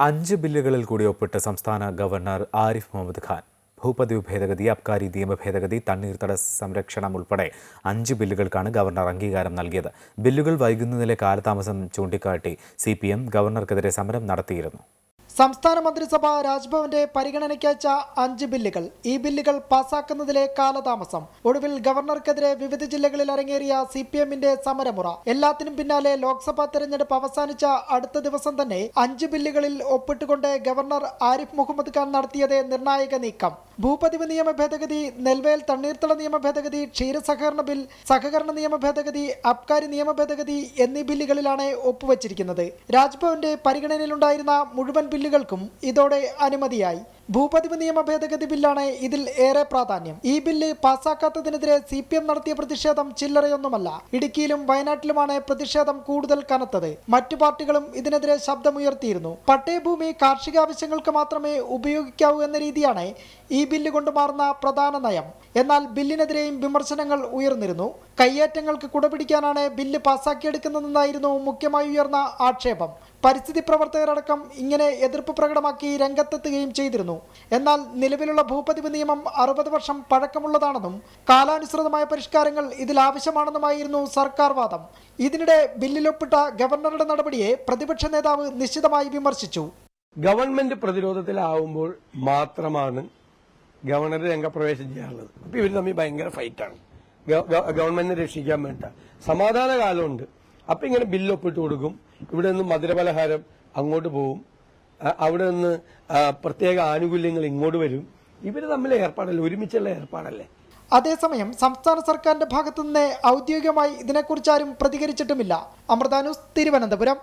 അഞ്ച് ബില്ലുകളിൽ കൂടി ഒപ്പിട്ട് സംസ്ഥാന ഗവർണർ ആരിഫ് മുഹമ്മദ് ഖാൻ ഭൂപതിവ് ഭേദഗതി അബ്കാരി നിയമ ഭേദഗതി തണ്ണീർത്തട സംരക്ഷണം ഉൾപ്പെടെ അഞ്ച് ബില്ലുകൾക്കാണ് ഗവർണർ അംഗീകാരം നൽകിയത്. ബില്ലുകൾ വൈകുന്നതിലെ കാലതാമസം ചൂണ്ടിക്കാട്ടി സി ഗവർണർക്കെതിരെ സമരം നടത്തിയിരുന്നു. സംസ്ഥാന മന്ത്രിസഭ രാജ്ഭവന്റെ പരിഗണനയ്ക്കയച്ച അഞ്ച് ബില്ലുകൾ ഈ ബില്ലുകൾ പാസാക്കുന്നതിലെ കാലതാമസം. ഒടുവിൽ ഗവർണർക്കെതിരെ വിവിധ ജില്ലകളിൽ അരങ്ങേറിയ സി പി എമ്മിന്റെ സമരമുറ. എല്ലാത്തിനും പിന്നാലെ ലോക്സഭാ തെരഞ്ഞെടുപ്പ് അവസാനിച്ച അടുത്ത ദിവസം തന്നെ അഞ്ച് ബില്ലുകളിൽ ഒപ്പിട്ടുകൊണ്ട് ഗവർണർ ആരിഫ് മുഹമ്മദ് ഖാൻ നടത്തിയത് നിർണായക നീക്കം. ഭൂപതിവ് നിയമ ഭേദഗതി നെൽവേൽ തണ്ണീർത്തട നിയമ ഭേദഗതി ക്ഷീരസഹകരണ ബിൽ സഹകരണ നിയമ ഭേദഗതി അബ്കാരി നിയമ ഭേദഗതി എന്നീ ബില്ലുകളിലാണ് ഒപ്പുവച്ചിരിക്കുന്നത്. രാജ്ഭവന്റെ പരിഗണനയിലുണ്ടായിരുന്ന മുഴുവൻ ബില്ലുകൾക്കും ഇതോടെ അനുമതിയായി ഭൂപതിവ് നിയമ ഭേദഗതി ബില്ലാണ് ഇതിൽ ഏറെ പ്രാധാന്യം. ഈ ബില്ല് പാസാക്കാത്തതിനെതിരെ സി പി എം നടത്തിയ പ്രതിഷേധം ചില്ലറയൊന്നുമല്ല. ഇടുക്കിയിലും വയനാട്ടിലുമാണ് പ്രതിഷേധം കൂടുതൽ കനത്തത്. മറ്റു പാർട്ടികളും ഇതിനെതിരെ ശബ്ദമുയർത്തിയിരുന്നു. പട്ടയഭൂമി കാർഷിക ആവശ്യങ്ങൾക്ക് മാത്രമേ ഉപയോഗിക്കാവൂ എന്ന രീതിയാണ് ഈ ബില്ല് കൊണ്ടുമാറുന്ന പ്രധാന നയം. എന്നാൽ ബില്ലിനെതിരെയും വിമർശനങ്ങൾ ഉയർന്നിരുന്നു. കയ്യേറ്റങ്ങൾക്ക് കുടപിടിക്കാനാണ് ബില്ല് പാസാക്കിയെടുക്കുന്നതെന്നായിരുന്നു മുഖ്യമായി ഉയർന്ന ആക്ഷേപം. പരിസ്ഥിതി പ്രവർത്തകരടക്കം ഇങ്ങനെ എതിർപ്പ് പ്രകടമാക്കി രംഗത്തെത്തുകയും ചെയ്തിരുന്നു. എന്നാൽ നിലവിലുള്ള ഭൂപതിവ് നിയമം അറുപത് വർഷം പഴക്കമുള്ളതാണെന്നും കാലാനുസൃതമായ പരിഷ്കാരങ്ങൾ ഇതിൽ ആവശ്യമാണെന്നുമായിരുന്നു സർക്കാർ വാദം. ഇതിനിടെ ബില്ലിലൊപ്പിട്ട ഗവർണറുടെ നടപടിയെ പ്രതിപക്ഷ നേതാവ് നിശ്ചിതമായി വിമർശിച്ചു. ഗവൺമെന്റ് പ്രതിരോധത്തിലാവുമ്പോൾ മാത്രമാണ് ഗവർണർ രംഗപ്രവേശം ചെയ്യാറുള്ളത്. ഇവർ തമ്മിൽ ഭയങ്കര ഫൈറ്റാണ്. ഗവൺമെന്റിനെ രക്ഷിക്കാൻ വേണ്ട സമാധാന കാലമുണ്ട് അപ്പൊ ഇങ്ങനെ ബില്ലൊപ്പിട്ട് കൊടുക്കും. ഇവിടെ നിന്ന് മധുരപലഹാരം അങ്ങോട്ട് അ- അവിടെ നിന്ന് പ്രത്യേക ആനുകൂല്യങ്ങൾ ഇങ്ങോട്ട് വരും. ഇവർ തമ്മിലെ ഏർപ്പാടല്ലേ? ഒരുമിച്ചുള്ള ഏർപ്പാടല്ലേ? അതേസമയം സംസ്ഥാന സർക്കാരിന്റെ ഭാഗത്തുനിന്ന് ഔദ്യോഗികമായി ഇതിനെക്കുറിച്ച് ആരും പ്രതികരിച്ചിട്ടുമില്ല. അമൃതാനുസ് തിരുവനന്തപുരം.